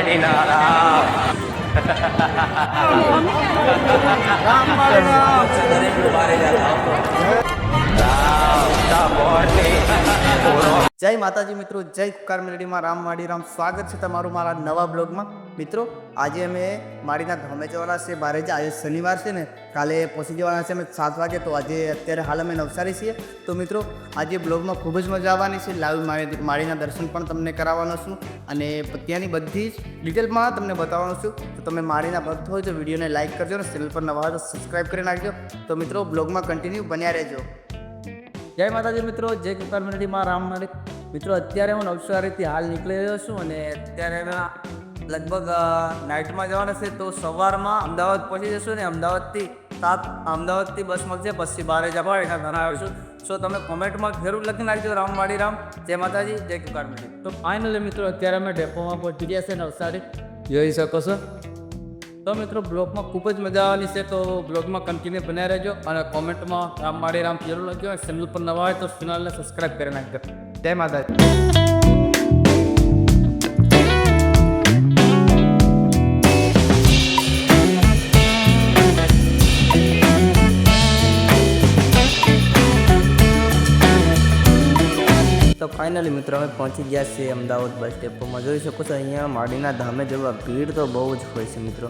મેલડીના રામ રામ મોરલી જય માતાજી મિત્રો, જય કુકાર મેલડીમાં રામ માડી રામ. સ્વાગત છે તમારું મારા નવા બ્લોગમાં. મિત્રો, આજે અમે મારીના ધામે જવાના છે, બારે આજે શનિવાર છે ને, કાલે પહોંચી જવાના છે અમે સાત વાગે, તો આજે અત્યારે હાલ અમે નવસારી છીએ. તો મિત્રો, આજે બ્લોગમાં ખૂબ જ મજા આવવાની છે. લાઈવ માળીના દર્શન પણ તમને કરાવવાનો છું અને ત્યાંની બધી જ ડિટેલમાં તમને બતાવવાનું છું. તો તમે માળીના ભક્ત હોય તો વિડીયોને લાઇક કરજો અને ચેનલ પર નવા હોય તો સબસ્ક્રાઈબ કરી નાખજો. તો મિત્રો, બ્લોગમાં કન્ટિન્યુ બન્યા રહેજો. જય માતાજી મિત્રો જય મંડળીમાં રામ માલિક મિત્રો અત્યારે હું નવસારીથી હાલ નીકળી રહ્યો છું અને અત્યારે લગભગ નાઇટમાં જવાના છે તો સવારમાં અમદાવાદ પહોંચી જશું ને અમદાવાદથી સાત અમદાવાદથી બસ મળશે પછી બારે જવા એના ઘણા આવીશું. સો તમે કોમેન્ટમાં જરૂર લખી નાખજો રામ વાડી રામ. જય માતાજી જય મંડળી તો ફાઇનલી મિત્રો અત્યારે અમે ડેપોમાં પહોંચી ગયા છે નવસારી. જોઈ શકો છો. તો મિત્રો, બ્લોગમાં ખૂબ જ મજા આવવાની છે, તો બ્લોગમાં કન્ટિન્યુ બનાવી રહેજો અને કોમેન્ટમાં રામ માળી રામ જરૂર લખ્યો. ચેનલ પર નવા હોય તો ચેનલને સબસ્ક્રાઈબ કરી નાખજો. જય માતાજી. તો ફાઇનલી મિત્રો અમે પહોંચી ગયા છીએ અમદાવાદ બસ ડેપોમાં જોઈ શકો છો અહીંયા માડીના ધામે જવા ભીડ તો બહુ જ હોય છે મિત્રો.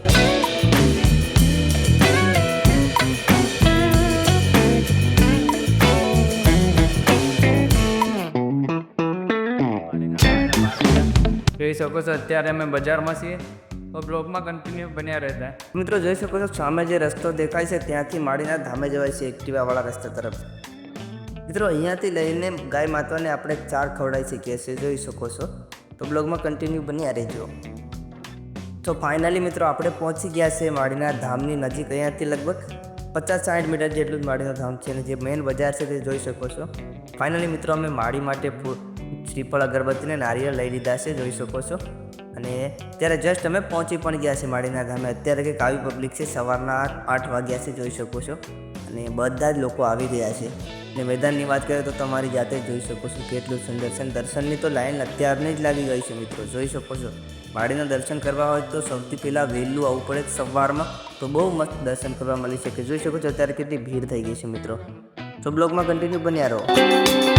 જોઈ શકો છો અત્યારે અમે બજારમાં છીએ. તો બ્લોગમાં કન્ટિન્યુ બન્યા રહેતા. મિત્રો જોઈ શકો છો સામે જે રસ્તો દેખાય છે ત્યાંથી માડીના ધામે જવાય છે એક્ટિવાવાળા રસ્તા તરફ. મિત્રો, અહીંયાથી લઈને ગાય માતાને આપણે ચાર ખવડાવી શકીએ છીએ. જોઈ શકો છો. તો બ્લોગમાં કન્ટિન્યુ બન્યા રહેજો. તો ફાઇનલી મિત્રો, આપણે પહોંચી ગયા છે માળીના ધામની નજીક. અહીંયાથી લગભગ પચાસ સાઠ મીટર જેટલું જ માળીનું ધામ છે અને જે મેઇન બજાર છે તે જોઈ શકો છો. ફાઇનલી મિત્રો, અમે માળી માટે શ્રીફળ, અગરબત્તીને નારિયેળ લઈ લીધા છે, જોઈ શકો છો. અને ત્યારે જસ્ટ અમે પહોંચી પણ ગયા છે માળીના ધામે. અત્યારે કંઈક આવી પબ્લિક છે, સવારના આઠ વાગ્યા છે, જોઈ શકો છો. અને બધા જ લોકો આવી ગયા છે. અને મેદાનની વાત કરીએ તો તમારી જાતે જોઈ શકો છો કેટલું સુંદર છે. દર્શનની તો લાઈન અત્યારની જ લાગી ગઈ છે મિત્રો, જોઈ શકો છો. વાડીના દર્શન કરવા હોય તો સૌથી પહેલાં વહેલું આવવું પડે સવારમાં, તો બહુ મસ્ત દર્શન કરવા મળી શકે. જોઈ શકો છો અત્યારે કેટલી ભીડ થઈ ગઈ છે મિત્રો. તો બ્લોગમાં કન્ટિન્યુ બન્યા રહો.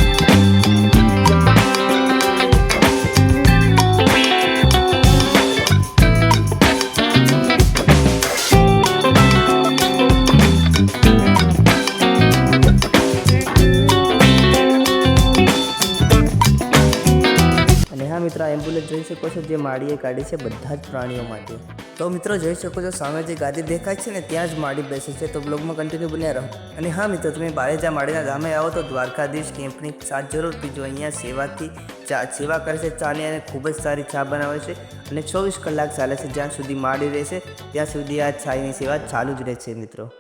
મિત્રો એમ્બ્યુલન્સ જોઈ શકો છો, જે માળીએ કાઢી છે બધા જ પ્રાણીઓ માટે. તો મિત્રો જોઈ શકો છો, સામે જે ગાદી દેખાય છે ને, ત્યાં જ માળી બેસે છે. તો બ્લોગમાં કન્ટિન્યુ બન્યા રહો. અને હા મિત્રો, તમે બારેજા માળીના ગામે આવો તો દ્વારકાધીશ કેમ્પની ચા જરૂર પીજો. અહીંયા સેવાથી ચા, સેવા કરે છે, ચાની અને ખૂબ જ સારી ચા બનાવે છે. અને ચોવીસ કલાક ચાલે છે, જ્યાં સુધી માળી રહેશે, ત્યાં સુધી આ ચાની સેવા ચાલુ જ રહેશે મિત્રો.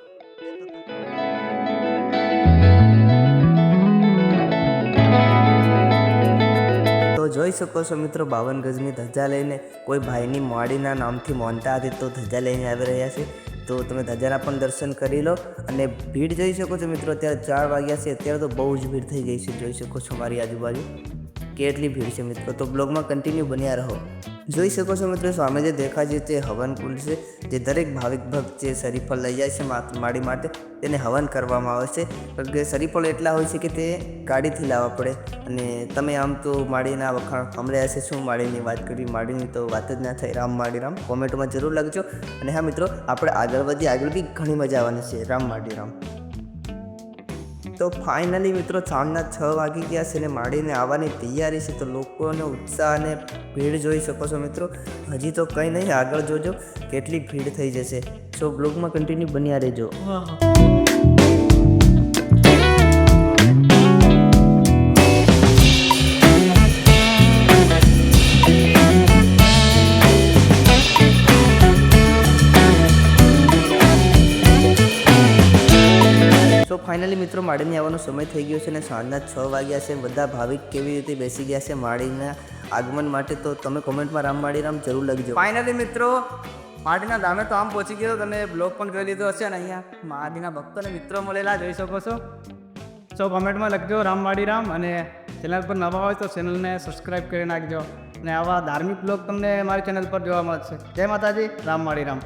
જોઈ શકો છો મિત્રો, બાવન ગજની ધજા લઈને કોઈ ભાઈની મોડીના નામથી મોનતા હતી તો ધજા લઈને આવી રહ્યા છે. તો તમે ધજાના પણ દર્શન કરી લો અને ભીડ જોઈ શકો છો મિત્રો, અત્યારે ચાર વાગ્યા છે, અત્યારે તો બહુ જ ભીડ થઈ ગઈ છે, જોઈ શકો છો મારી આજુબાજુ. કેટલી ભીડ છે મિત્રો, તો બ્લોગમાં કન્ટિન્યુ બન્યા રહો. જોઈ શકો છો મિત્રો, સામે જે દેખાય છે તે હવન કુંડ છે, જે દરેક ભાવિક ભક્ત જે શરીફળ લઈ જાય છે મા- માળી માટે, તેને હવન કરવામાં આવે છે. કારણ કે શરીફળ એટલા હોય છે કે તે ગાડીથી લાવવા પડે. અને તમે આમ તો માળીના વખાણ સાંભળ્યા છે શું માળીની વાત કરી માળીની તો વાત જ ના થાય. રામ માળી રામ. કોમેન્ટમાં જરૂર લખજો. અને હા મિત્રો, આપણે આગળ વધી આગળ બી ઘણી મજા આવવાની છે. રામ માળી રામ. તો ફાઇનલી મિત્રો સાંજના છ વાગી ગયા છે અને માળીને આવવાની તૈયારી છે તો લોકોનો ઉત્સાહ અને ભીડ જોઈ શકો છો મિત્રો. હજી તો કંઈ નહીં, આગળ જોજો કેટલી ભીડ થઈ જશે. સો બ્લોગમાં કન્ટિન્યુ બન્યા રહેજો. તો ફાઇનલી મિત્રો માળીને આવવાનો સમય થઈ ગયો છે અને સાંજના છ વાગ્યા છે. બધા ભાવિક કેવી રીતે બેસી ગયા છે માળીના આગમન માટે તો તમે કોમેન્ટમાં રામ માળી રામ જરૂર લખજો. ફાઇનલી મિત્રો માટીના ધામે તો આમ પહોંચી ગયો. તમે બ્લોગ પણ કરી લીધો હશે અને અહીંયા માટીના ભક્તોને મિત્રો મળેલા જોઈ શકો છો. સો કોમેન્ટમાં લખજો રામ માળી રામ અને ચેનલ પર નવા હોય તો ચેનલને સબસ્ક્રાઈબ કરી નાખજો. અને આવા ધાર્મિક બ્લોગ તમને મારી ચેનલ પર જોવા મળશે. જય માતાજી, રામ માળી રામ.